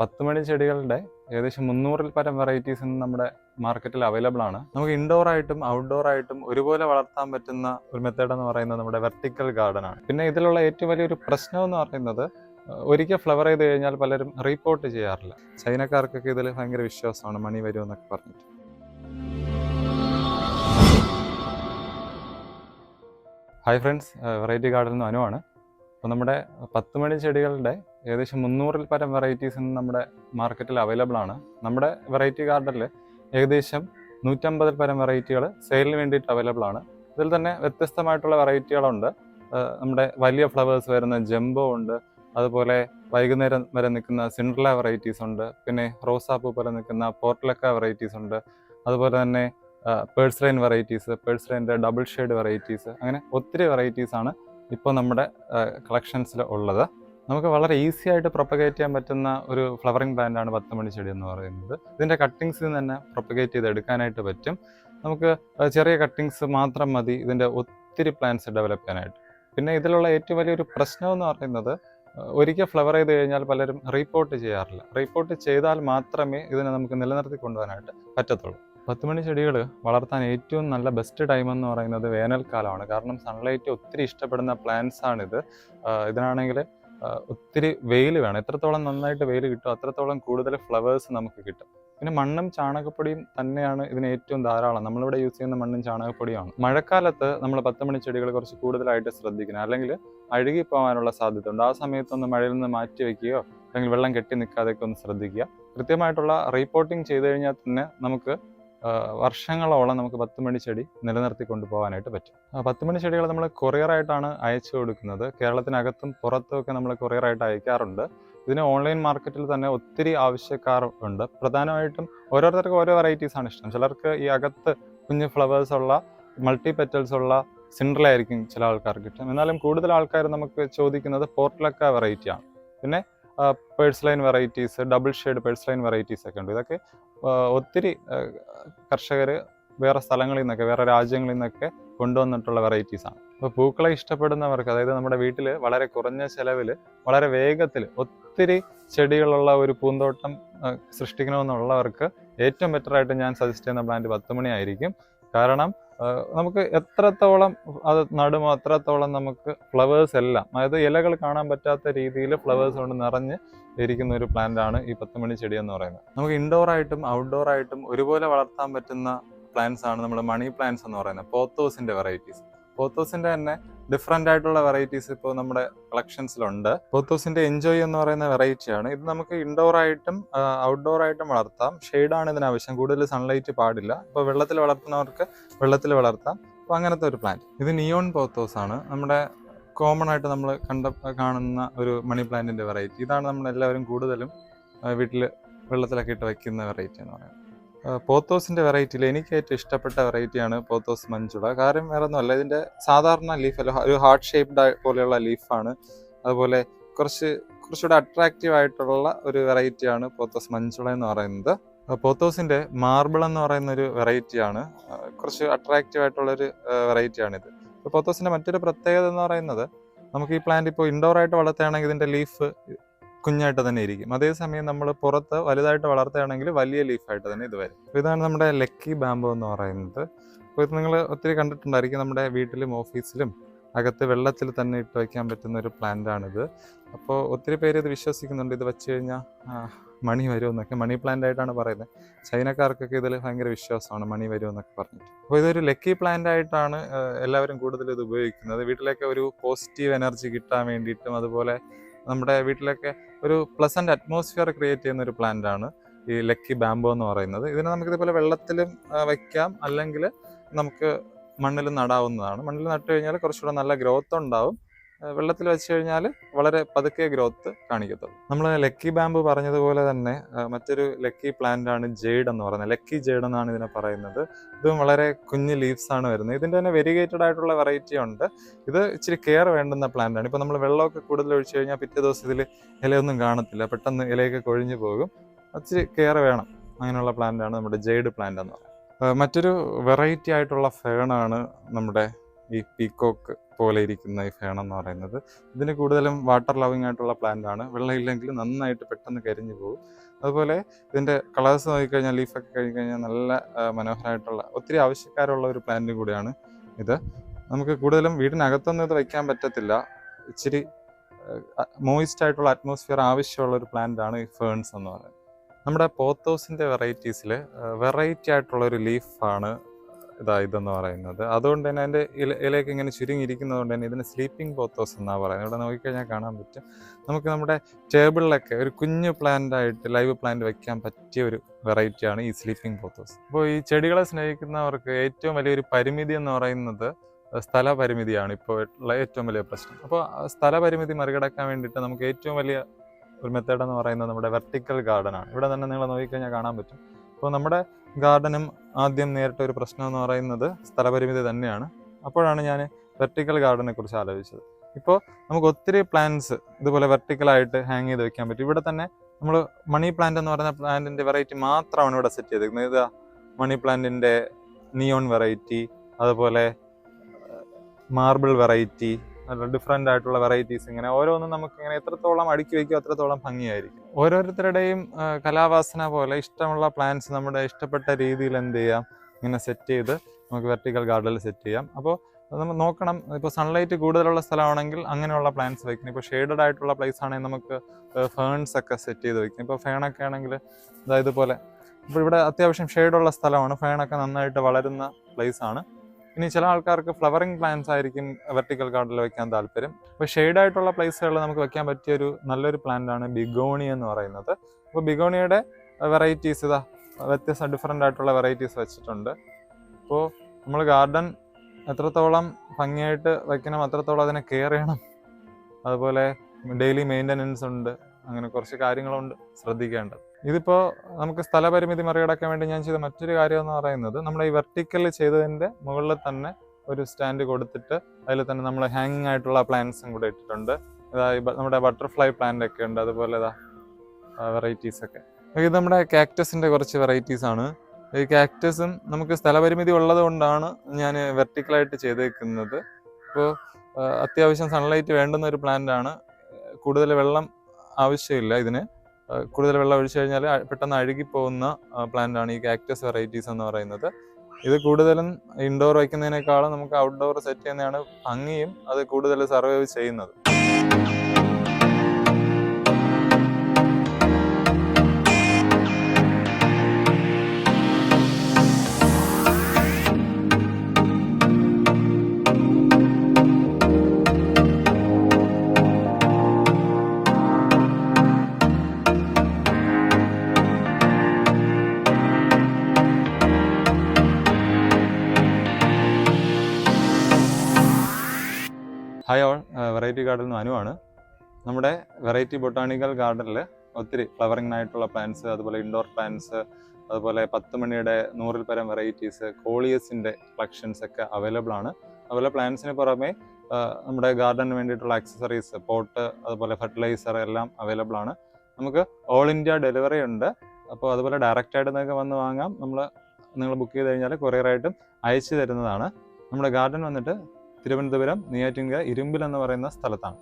പത്ത് മണി ചെടികളുടെ ഏകദേശം മുന്നൂറിൽ പരം വെറൈറ്റീസ് ഇന്ന് നമ്മുടെ മാർക്കറ്റിൽ അവൈലബിൾ ആണ്. നമുക്ക് ഇൻഡോർ ആയിട്ടും ഔട്ട്ഡോർ ആയിട്ടും ഒരുപോലെ വളർത്താൻ പറ്റുന്ന ഒരു മെത്തേഡ് എന്ന് പറയുന്നത് നമ്മുടെ വെർട്ടിക്കൽ ഗാർഡൻ ആണ്. പിന്നെ ഇതിലുള്ള ഏറ്റവും വലിയൊരു പ്രശ്നം എന്ന് പറയുന്നത് ഒരിക്കൽ ഫ്ലവർ ചെയ്ത് കഴിഞ്ഞാൽ പലരും റീപോർട്ട് ചെയ്യാറില്ല. ചൈനക്കാർക്കൊക്കെ ഇതിൽ ഭയങ്കര വിശ്വാസമാണ് മണി വരും എന്നൊക്കെ പറഞ്ഞിട്ട്. ഹായ് ഫ്രണ്ട്സ് വെറൈറ്റി ഗാർഡനിൽ അനുവാണ്. അപ്പോൾ നമ്മുടെ പത്ത് മണി ചെടികളുടെ ഏകദേശം മുന്നൂറിൽ പരം വെറൈറ്റീസ് നമ്മുടെ മാർക്കറ്റിൽ അവൈലബിൾ ആണ്. നമ്മുടെ വെറൈറ്റി ഗാർഡനിൽ ഏകദേശം നൂറ്റമ്പതിൽ പരം വെറൈറ്റികൾ സെയിലിന് വേണ്ടിയിട്ട് അവൈലബിൾ ആണ്. ഇതിൽ തന്നെ വ്യത്യസ്തമായിട്ടുള്ള വെറൈറ്റികളുണ്ട് നമ്മുടെ വലിയ ഫ്ലവേഴ്സ് വരുന്ന ജംബോ ഉണ്ട്. അതുപോലെ വൈകുന്നേരം വരെ നിൽക്കുന്ന സിൻഡ്രല വെറൈറ്റീസ് ഉണ്ട്. പിന്നെ റോസാപ്പൂ പോലെ നിൽക്കുന്ന പോർട്ടലക്ക വെറൈറ്റീസ് ഉണ്ട്. അതുപോലെ തന്നെ പേഴ്സ്ലൈൻ വെറൈറ്റീസ് പേഴ്സ്ലൈന്റെ ഡബിൾ ഷെയ്ഡ് വെറൈറ്റീസ് അങ്ങനെ ഒത്തിരി വെറൈറ്റീസ് ആണ് ഇപ്പോൾ നമ്മുടെ കളക്ഷൻസിൽ ഉള്ളത്. നമുക്ക് വളരെ ഈസി ആയിട്ട് പ്രൊപ്പഗേറ്റ് ചെയ്യാൻ പറ്റുന്ന ഒരു ഫ്ലവറിംഗ് പ്ലാന്റ് ആണ് പത്തമണി ചെടി എന്ന് പറയുന്നത്. ഇതിന്റെ കട്ടിങ്സ് നിന്ന് തന്നെ പ്രൊപ്പഗേറ്റ് ചെയ്ത് എടുക്കാനായിട്ട് പറ്റും. നമുക്ക് ചെറിയ കട്ടിങ്സ് മാത്രം മതി ഇതിന്റെ ഒത്തിരി പ്ലാന്റ്സ് ഡെവലപ്പ് ചെയ്യാനായിട്ട്. പിന്നെ ഇതിലുള്ള ഏറ്റവും വലിയൊരു പ്രശ്നം എന്ന് പറയുന്നത് ഒരിക്കൽ ഫ്ലവർ ചെയ്ത് കഴിഞ്ഞാൽ പലരും റീപ്പോർട്ട് ചെയ്യാറില്ല. റീപ്പോർട്ട് ചെയ്താൽ മാത്രമേ ഇതിനെ നമുക്ക് നിലനിർത്തി കൊണ്ടുപോകാനായിട്ട് പറ്റത്തുള്ളൂ. പത്തുമണി ചെടികൾ വളർത്താൻ ഏറ്റവും നല്ല ബെസ്റ്റ് ടൈം എന്ന് പറയുന്നത് വേനൽക്കാലമാണ്. കാരണം സൺലൈറ്റ് ഒത്തിരി ഇഷ്ടപ്പെടുന്ന പ്ലാന്റ്സ് ആണിത്. ഇതിനാണെങ്കിൽ ഒത്തിരി വെയിൽ വേണം. എത്രത്തോളം നന്നായിട്ട് വെയിൽ കിട്ടും അത്രത്തോളം കൂടുതൽ ഫ്ലവേഴ്സ് നമുക്ക് കിട്ടും. പിന്നെ മണ്ണും ചാണകപ്പൊടിയും തന്നെയാണ് ഇതിന് ഏറ്റവും ധാരാളം. നമ്മളിവിടെ യൂസ് ചെയ്യുന്ന മണ്ണും ചാണകപ്പൊടിയാണ് മഴക്കാലത്ത് നമ്മൾ പത്ത് മണി ചെടികൾ കുറച്ച് കൂടുതലായിട്ട് ശ്രദ്ധിക്കണം. അല്ലെങ്കിൽ അഴുകി പോകാനുള്ള സാധ്യത ഉണ്ട് ആ സമയത്തൊന്ന് മഴയിൽ നിന്ന് മാറ്റി വെക്കുകയോ അല്ലെങ്കിൽ വെള്ളം കെട്ടി നിൽക്കാതെയൊക്കെ ഒന്ന് ശ്രദ്ധിക്കുക. കൃത്യമായിട്ടുള്ള റീപ്പോർട്ടിംഗ് ചെയ്തു കഴിഞ്ഞാൽ തന്നെ നമുക്ക് വർഷങ്ങളോളം നമുക്ക് പത്ത് മണി ചെടി നിലനിർത്തി കൊണ്ടുപോകാനായിട്ട് പറ്റും. പത്ത് മണി ചെടികൾ നമ്മൾ കൊറിയറായിട്ടാണ് അയച്ചു കൊടുക്കുന്നത്. കേരളത്തിനകത്തും പുറത്തും ഒക്കെ നമ്മൾ കൊറിയറായിട്ട് അയക്കാറുണ്ട്. ഇതിന് ഓൺലൈൻ മാർക്കറ്റിൽ തന്നെ ഒത്തിരി ആവശ്യക്കാർ ഉണ്ട്. പ്രധാനമായിട്ടും ഓരോരുത്തർക്കും ഓരോ വെറൈറ്റീസ് ആണ് ഇഷ്ടം. ചിലർക്ക് ഈ അകത്ത് കുഞ്ഞ് ഫ്ലവേഴ്സ് ഉള്ള മൾട്ടി പെറ്റൽസ് ഉള്ള സിൻഡ്രലായിരിക്കും ചില ആൾക്കാർക്ക് ഇഷ്ടം. എന്നാലും കൂടുതൽ ആൾക്കാർ നമുക്ക് ചോദിക്കുന്നത് പോർട്ടലക്ക വെറൈറ്റി ആണ്. പിന്നെ purslane varieties double shade purslane varieties ഒക്കെ ഉണ്ട്. ഇതൊക്കെ ഒത്തിരി കർഷകർ വേറെ സ്ഥലങ്ങളിൽ നിന്നൊക്കെ വേറെ രാജ്യങ്ങളിൽ നിന്നൊക്കെ കൊണ്ടുവന്നിട്ടുള്ള വെറൈറ്റീസ് ആണ്. അപ്പോൾ പൂക്കളെ ഇഷ്ടപ്പെടുന്നവർക്ക് അതായത് നമ്മുടെ വീട്ടിൽ വളരെ കുറഞ്ഞ ചെലവിൽ വളരെ വേഗത്തിൽ ഒത്തിരി ചെടികളുള്ള ഒരു പൂന്തോട്ടം സൃഷ്ടിക്കണമെന്നുള്ളവർക്ക് ഏറ്റവും ബെറ്ററായിട്ട് ഞാൻ സജസ്റ്റ് ചെയ്യുന്ന പ്ലാന്റ് പത്ത് ആയിരിക്കും കാരണം നമുക്ക് എത്രത്തോളം അത് നടുമോ അത്രത്തോളം നമുക്ക് ഫ്ലവേഴ്സ് എല്ലാം അതായത് ഇലകൾ കാണാൻ പറ്റാത്ത രീതിയിൽ ഫ്ലവേഴ്സ് കൊണ്ട് നിറഞ്ഞ് ഇരിക്കുന്ന ഒരു പ്ലാന്റ് ആണ് ഈ പത്തുമണി ചെടി എന്ന് പറയുന്നത്. നമുക്ക് ഇൻഡോർ ആയിട്ടും ഔട്ട്ഡോർ ആയിട്ടും ഒരുപോലെ വളർത്താൻ പറ്റുന്ന പ്ലാന്റ്സ് ആണ് നമ്മൾ മണി പ്ലാന്റ്സ് എന്ന് പറയുന്നത് പോത്തോസിന്റെ വെറൈറ്റീസ് പോത്തോസിന്റെ തന്നെ ഡിഫറെന്റ് ആയിട്ടുള്ള വെറൈറ്റീസ് ഇപ്പോൾ നമ്മുടെ കളക്ഷൻസിലുണ്ട് പോത്തോസിന്റെ എൻജോയ് എന്ന് പറയുന്ന വെറൈറ്റിയാണ് ഇത് നമുക്ക് ഇൻഡോർ ആയിട്ടും ഔട്ട്ഡോർ ആയിട്ടും വളർത്താം. ഷെയ്ഡാണ് ഇതിന് ആവശ്യം കൂടുതൽ സൺലൈറ്റ് പാടില്ല. ഇപ്പോൾ വെള്ളത്തിൽ വളർത്തുന്നവർക്ക് വെള്ളത്തിൽ വളർത്താം. അപ്പോൾ അങ്ങനത്തെ ഒരു പ്ലാന്റ് ഇത് നിയോൺ പോത്തോസ് ആണ്. നമ്മുടെ കോമൺ ആയിട്ട് നമ്മൾ കണ്ട കാണുന്ന ഒരു മണി പ്ലാന്റിന്റെ വെറൈറ്റി ഇതാണ് നമ്മൾ എല്ലാവരും കൂടുതലും വീട്ടിൽ വെള്ളത്തിലൊക്കെ ഇട്ട് വയ്ക്കുന്ന വെറൈറ്റി എന്ന് പറയുന്നത്. ആ, പോത്തോസിന്റെ വെറൈറ്റിയിൽ എനിക്ക് ഏറ്റവും ഇഷ്ടപ്പെട്ട വെറൈറ്റിയാണ് പോത്തോസ് മഞ്ചുള കാരണം വേറെ ഒന്നുമല്ല ഇതിന്റെ സാധാരണ ലീഫ് അല്ല ഒരു ഹാർട്ട് ഷേപ്ഡ് പോലെയുള്ള ലീഫാണ് അതുപോലെ കുറച്ച് കുറച്ചുകൂടെ അട്രാക്റ്റീവ് ആയിട്ടുള്ള ഒരു വെറൈറ്റിയാണ് പോത്തോസ് മഞ്ചുള എന്ന് പറയുന്നത്. പോത്തോസിന്റെ മാർബിൾ എന്ന് പറയുന്ന ഒരു വെറൈറ്റിയാണ് കുറച്ച് അട്രാക്റ്റീവ് ആയിട്ടുള്ള ഒരു വെറൈറ്റിയാണിത്. പോത്തോസിന്റെ മറ്റൊരു പ്രത്യേകത എന്ന് പറയുന്നത് നമുക്ക് ഈ പ്ലാന്റ് ഇപ്പോൾ ഇൻഡോർ ആയിട്ട് വളർത്തുകയാണെങ്കിൽ ഇതിന്റെ ലീഫ് കുഞ്ഞായിട്ട് തന്നെ ഇരിക്കും. അതേസമയം നമ്മൾ പുറത്ത് വലുതായിട്ട് വളർത്തുകയാണെങ്കിൽ വലിയ ലീഫായിട്ട് തന്നെ ഇത് വരും. അപ്പോൾ ഇതാണ് നമ്മുടെ ലക്കി ബാമ്പോ എന്ന് പറയുന്നത്. അപ്പോൾ ഇത് നിങ്ങൾ ഒത്തിരി കണ്ടിട്ടുണ്ടായിരിക്കും നമ്മുടെ വീട്ടിലും ഓഫീസിലും അകത്ത് വെള്ളത്തിൽ തന്നെ ഇട്ട് വയ്ക്കാൻ പറ്റുന്ന ഒരു പ്ലാന്റ് ആണിത്. അപ്പോൾ ഒത്തിരി പേര് ഇത് വിശ്വസിക്കുന്നുണ്ട്. ഇത് വെച്ച് കഴിഞ്ഞാൽ മണി വരുമെന്നൊക്കെ മണി പ്ലാന്റ് ആയിട്ടാണ് പറയുന്നത്. ചൈനക്കാർക്കൊക്കെ ഇതിൽ ഭയങ്കര വിശ്വാസമാണ് മണി വരുമെന്നൊക്കെ പറഞ്ഞിട്ട്. അപ്പോൾ ഇതൊരു ലക്കി പ്ലാന്റ് ആയിട്ടാണ് എല്ലാവരും കൂടുതൽ ഇത് ഉപയോഗിക്കുന്നത്. വീട്ടിലേക്ക് ഒരു പോസിറ്റീവ് എനർജി കിട്ടാൻ വേണ്ടിയിട്ടും അതുപോലെ നമ്മുടെ വീട്ടിലൊക്കെ ഒരു പ്ലസന്റ് അറ്റ്മോസ്ഫിയർ ക്രിയേറ്റ് ചെയ്യുന്ന ഒരു പ്ലാന്റ് ആണ് ഈ ലക്കി ബാംബോ എന്ന് പറയുന്നത്. ഇതിനെ നമുക്ക് ഇതുപോലെ വെള്ളത്തിലും വയ്ക്കാം അല്ലെങ്കിൽ നമുക്ക് മണ്ണിൽ നടാവുന്നതാണ്. മണ്ണിൽ നട്ടു കഴിഞ്ഞാൽ കുറച്ചുകൂടെ നല്ല ഗ്രോത്ത് ഉണ്ടാവും. വെള്ളത്തിൽ വെച്ച് കഴിഞ്ഞാൽ വളരെ പതുക്കെ ഗ്രോത്ത് കാണിക്കത്തുള്ളൂ. നമ്മൾ ലക്കി ബാമ്പ് പറഞ്ഞതുപോലെ തന്നെ മറ്റൊരു ലക്കി പ്ലാന്റ് ആണ് ജെയ്ഡ് എന്ന് പറയുന്നത്. ലക്കി ജെയ്ഡ് എന്നാണ് ഇതിനെ പറയുന്നത്. ഇതും വളരെ കുഞ്ഞ് ലീവ്സ് ആണ് വരുന്നത്. ഇതിന്റെ തന്നെ വെരിഗേറ്റഡ് ആയിട്ടുള്ള വെറൈറ്റി ഉണ്ട്. ഇത് ഇച്ചിരി കെയർ വേണ്ടുന്ന പ്ലാന്റ് ആണ്. ഇപ്പൊ നമ്മൾ വെള്ളമൊക്കെ കൂടുതൽ ഒഴിച്ചു കഴിഞ്ഞാൽ പിറ്റേ ദിവസം ഇതിൽ ഇലയൊന്നും കാണത്തില്ല. പെട്ടെന്ന് ഇലയൊക്കെ കൊഴിഞ്ഞു പോകും. ഇച്ചിരി കെയർ വേണം. അങ്ങനെയുള്ള പ്ലാന്റ് ആണ് നമ്മുടെ ജെയ്ഡ് പ്ലാന്റ് എന്ന് പറയുന്നത്. മറ്റൊരു വെറൈറ്റി ആയിട്ടുള്ള ഫേണാണ് നമ്മുടെ ഈ പീക്കോക്ക് പോലെ ഇരിക്കുന്ന ഈ ഫേൺ എന്ന് പറയുന്നത്. ഇതിന് കൂടുതലും വാട്ടർ ലവിങ് ആയിട്ടുള്ള പ്ലാന്റ് ആണ്. വെള്ളമില്ലെങ്കിൽ നന്നായിട്ട് പെട്ടെന്ന് കരിഞ്ഞു പോകും. അതുപോലെ ഇതിന്റെ കളേഴ്സ് നോക്കിക്കഴിഞ്ഞാൽ ലീഫൊക്കെ കഴിഞ്ഞാൽ നല്ല മനോഹരമായിട്ടുള്ള ഒത്തിരി ആവശ്യക്കാരുള്ള ഒരു പ്ലാന്റ് കൂടിയാണ് ഇത്. നമുക്ക് കൂടുതലും വീടിനകത്തൊന്നും ഇത് വയ്ക്കാൻ പറ്റത്തില്ല. ഇച്ചിരി മോയിസ്റ്റ് ആയിട്ടുള്ള അറ്റ്മോസ്ഫിയർ ആവശ്യമുള്ള ഒരു പ്ലാന്റ് ആണ് ഈ ഫേൺസ് എന്ന് പറയുന്നത്. നമ്മുടെ പോത്തോസിന്റെ വെറൈറ്റീസിൽ വെറൈറ്റി ആയിട്ടുള്ള ഒരു ലീഫാണ് ഇതാ ഇതെന്ന് പറയുന്നത്. അതുകൊണ്ട് തന്നെ അതിന്റെ ഇല ഇലയൊക്കെ ഇങ്ങനെ ചുരുങ്ങിയിരിക്കുന്നതുകൊണ്ട് തന്നെ ഇതിന് സ്ലീപ്പിംഗ് പോത്തോസ് എന്നാണ് പറയുന്നത്. ഇവിടെ നോക്കിക്കഴിഞ്ഞാൽ കാണാൻ പറ്റും. നമുക്ക് നമ്മുടെ ടേബിളിലൊക്കെ ഒരു കുഞ്ഞു പ്ലാന്റ് ആയിട്ട് ലൈവ് പ്ലാന്റ് വെക്കാൻ പറ്റിയ ഒരു വെറൈറ്റിയാണ് ഈ സ്ലീപ്പിംഗ് പോത്തോസ് അപ്പോൾ ഈ ചെടികളെ സ്നേഹിക്കുന്നവർക്ക് ഏറ്റവും വലിയൊരു പരിമിതി എന്ന് പറയുന്നത് സ്ഥല പരിമിതിയാണ് ഇപ്പോൾ ഉള്ള ഏറ്റവും വലിയ പ്രശ്നം. അപ്പോൾ സ്ഥല പരിമിതി മറികടക്കാൻ വേണ്ടിയിട്ട് നമുക്ക് ഏറ്റവും വലിയ ഒരു മെത്തേഡ് എന്ന് പറയുന്നത് നമ്മുടെ വെർട്ടിക്കൽ ഗാർഡനാണ് ഇവിടെ തന്നെ നിങ്ങൾ നോക്കിക്കഴിഞ്ഞാൽ കാണാൻ പറ്റും. അപ്പോൾ നമ്മുടെ ഗാർഡനും ആദ്യം നേരിട്ട ഒരു പ്രശ്നം എന്ന് പറയുന്നത് സ്ഥലപരിമിതി തന്നെയാണ്. അപ്പോഴാണ് ഞാൻ വെർട്ടിക്കൽ ഗാർഡനെ കുറിച്ച് ആലോചിച്ചത്. ഇപ്പോൾ നമുക്ക് ഒത്തിരി പ്ലാന്റ്സ് ഇതുപോലെ വെർട്ടിക്കലായിട്ട് ഹാങ് ചെയ്ത് വെക്കാൻ പറ്റും. ഇവിടെ തന്നെ നമ്മൾ മണി പ്ലാന്റ് എന്ന് പറയുന്ന പ്ലാന്റിന്റെ വെറൈറ്റി മാത്രമാണ് ഇവിടെ സെറ്റ് ചെയ്തിരിക്കുന്നത്. ഇത് മണി പ്ലാന്റിന്റെ നിയോൺ വെറൈറ്റി അതുപോലെ മാർബിൾ വെറൈറ്റി ഡിഫറെന്റ് ആയിട്ടുള്ള വെറൈറ്റീസ് ഇങ്ങനെ ഓരോന്നും നമുക്ക് ഇങ്ങനെ എത്രത്തോളം അടുക്കി വയ്ക്കും അത്രത്തോളം ഭംഗിയായിരിക്കും. ഓരോരുത്തരുടെയും കലാവാസന പോലെ ഇഷ്ടമുള്ള പ്ലാന്റ്സ് നമ്മുടെ ഇഷ്ടപ്പെട്ട രീതിയിൽ എന്ത് ചെയ്യാം? ഇങ്ങനെ സെറ്റ് ചെയ്ത് നമുക്ക് വെർട്ടിക്കൽ ഗാർഡനിൽ സെറ്റ് ചെയ്യാം. അപ്പോൾ നമ്മൾ നോക്കണം. ഇപ്പോൾ സൺലൈറ്റ് കൂടുതലുള്ള സ്ഥലമാണെങ്കിൽ അങ്ങനെയുള്ള പ്ലാന്റ്സ് വയ്ക്കണം. ഇപ്പോൾ ഷെയ്ഡഡ് ആയിട്ടുള്ള പ്ലേസ് ആണെങ്കിൽ നമുക്ക് ഫേൺസ് ഒക്കെ സെറ്റ് ചെയ്ത് വയ്ക്കണം ഇപ്പോൾ ഫേണൊക്കെ ആണെങ്കിൽ അതായത് പോലെ ഇപ്പോൾ ഇവിടെ അത്യാവശ്യം ഷെയ്ഡുള്ള സ്ഥലമാണ്. ഫേണൊക്കെ നന്നായിട്ട് വളരുന്ന പ്ലേസ് ആണ്. ഇനി ചില ആൾക്കാർക്ക് ഫ്ലവറിങ് പ്ലാന്റ്സ് ആയിരിക്കും വെർട്ടിക്കൽ ഗാർഡനിൽ വെക്കാൻ താല്പര്യം. അപ്പോൾ ഷെയ്ഡ് ആയിട്ടുള്ള പ്ലേസുകളിൽ നമുക്ക് വെക്കാൻ പറ്റിയ ഒരു നല്ലൊരു പ്ലാന്റ് ആണ് ബിഗോണി എന്ന് പറയുന്നത്. അപ്പോൾ ബിഗോണിയുടെ വെറൈറ്റീസ് ഇതാ വ്യത്യസ്ത ഡിഫറെന്റ് ആയിട്ടുള്ള വെറൈറ്റീസ് വെച്ചിട്ടുണ്ട്. അപ്പോൾ നമ്മൾ ഗാർഡൻ എത്രത്തോളം ഭംഗിയായിട്ട് വെക്കണം അത്രത്തോളം അതിനെ കെയർ ചെയ്യണം. അതുപോലെ ഡെയിലി മെയിന്റനൻസ് ഉണ്ട്. അങ്ങനെ കുറച്ച് കാര്യങ്ങളുണ്ട് ശ്രദ്ധിക്കേണ്ടത്. ഇതിപ്പോൾ നമുക്ക് സ്ഥലപരിമിതി മറികടക്കാൻ വേണ്ടി ഞാൻ ചെയ്ത മറ്റൊരു കാര്യം എന്ന് പറയുന്നത് നമ്മൾ ഈ വെർട്ടിക്കൽ ചെയ്തതിന്റെ മുകളിൽ തന്നെ ഒരു സ്റ്റാൻഡ് കൊടുത്തിട്ട് അതിൽ തന്നെ നമ്മൾ ഹാങ്ങിങ് ആയിട്ടുള്ള പ്ലാന്റ്സും കൂടെ ഇട്ടിട്ടുണ്ട്. അതായത് നമ്മുടെ ബട്ടർഫ്ലൈ പ്ലാന്റ് ഒക്കെ ഉണ്ട്. അതുപോലെ ഇതാ വെറൈറ്റീസ് ഒക്കെ. ഇത് നമ്മുടെ കാക്ടസിന്റെ കുറച്ച് വെറൈറ്റീസ് ആണ്. ഈ കാക്ടസും നമുക്ക് സ്ഥലപരിമിതി ഉള്ളത് കൊണ്ടാണ് ഞാൻ വെർട്ടിക്കലായിട്ട് ചെയ്തേക്കുന്നത്. ഇപ്പോൾ അത്യാവശ്യം സൺലൈറ്റ് വേണ്ടുന്ന ഒരു പ്ലാന്റ് ആണ്. കൂടുതൽ വെള്ളം ആവശ്യമില്ല ഇതിന്. കൂടുതൽ വെള്ളം ഒഴിച്ചു കഴിഞ്ഞാൽ പെട്ടെന്ന് അഴുകിപ്പോകുന്ന പ്ലാന്റ് ആണ് ഈ കാക്ടസ് വെറൈറ്റീസ് എന്ന് പറയുന്നത്. ഇത് കൂടുതലും ഇൻഡോർ വയ്ക്കുന്നതിനേക്കാളും നമുക്ക് ഔട്ട്ഡോർ സെറ്റ് ചെയ്യുന്നതാണ് ഭംഗിയും അത് കൂടുതൽ സർവൈവ് ചെയ്യുന്നത്. ഹായ് ഓൾ വെറൈറ്റി ഗാർഡനിൽ നിന്ന് അനുവാണ്. നമ്മുടെ വെറൈറ്റി ബൊട്ടാണിക്കൽ ഗാർഡനിൽ ഒത്തിരി ഫ്ലവറിംഗ് ആയിട്ടുള്ള പ്ലാന്റ്സ് അതുപോലെ ഇൻഡോർ പ്ലാന്റ്സ് അതുപോലെ പത്ത് മണിയുടെ നൂറിൽ പരം വെറൈറ്റീസ് കോളിയസിന്റെ കളക്ഷൻസ് ഒക്കെ അവൈലബിൾ ആണ്. അതുപോലെ പ്ലാന്റ്സിന് പുറമെ നമ്മുടെ ഗാർഡന് വേണ്ടിയിട്ടുള്ള ആക്സസറീസ് പോട്ട് അതുപോലെ ഫെർട്ടിലൈസർ എല്ലാം അവൈലബിൾ ആണ്. നമുക്ക് ഓൾ ഇന്ത്യ ഡെലിവറി ഉണ്ട്. അപ്പോൾ അതുപോലെ ഡയറക്റ്റായിട്ട് നിങ്ങൾക്ക് വന്ന് വാങ്ങാം. നമ്മൾ നിങ്ങൾ ബുക്ക് ചെയ്ത് കഴിഞ്ഞാൽ കൊറിയറായിട്ടും അയച്ചു തരുന്നതാണ്. നമ്മുടെ ഗാർഡൻ വന്നിട്ട് തിരുവനന്തപുരം നെയ്യാറ്റിൻകര ഇരുമ്പിൽ എന്ന് പറയുന്ന സ്ഥലത്താണ്.